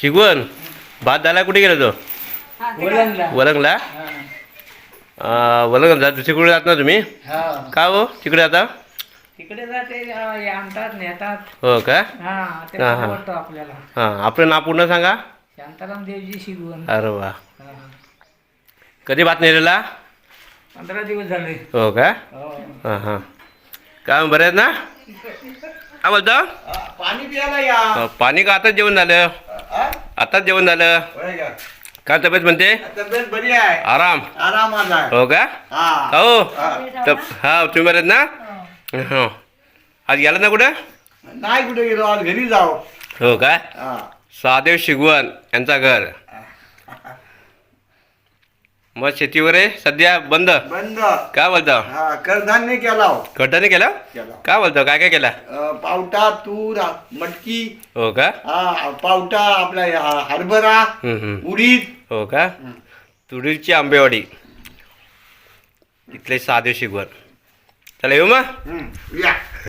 शिगवण भात झाला कुठे गेला तो? वलंगला. वलंगला? दुसरीकडे जात. ना तुम्ही? हा. का हो? तिकडे आता? तिकडे जाते हे आणतात नेतात. हो का? हा हा, हा. आपल्याला. हां आपलं नाव पूर्ण सांगा. शांताराम देवजी शिगवण अरे वा. कधी भात नेलेला? पंधरा दिवस झाले. हो का? हो. हां हां. काय बरे आहेत ना? काय बोलतो? पाणी प्यायला या. पाणी का आताच जेवण झालं? आताच जेवण झालं? का? काय तब्येत म्हणते? तब्येत बरी आहे. आराम. आरामात आहे हो का? हा. हो. हा. हा तुम्ही बरे आहेत ना? हो. आज गेला ना कुठं? नाही कुठे गेलो आज घरी जाऊ. हो काय हा. सहादेव शिगवण यांचा घर. मग शेतीवर आहे? सध्या बंद? बंद. काय बोलतो? हा कडधान्य केला हो. कटाने केलं केला काय बोलतो? काय काय केला? अं, पावटा तूर मटकी. हो का? हा पावटा आपला हा- हरभरा हम्म, हम्म. उडीद. हो का? तुरीची आंबेवाडी. इथले सहादेव शिगवण चला येऊ मग? हम्म, या.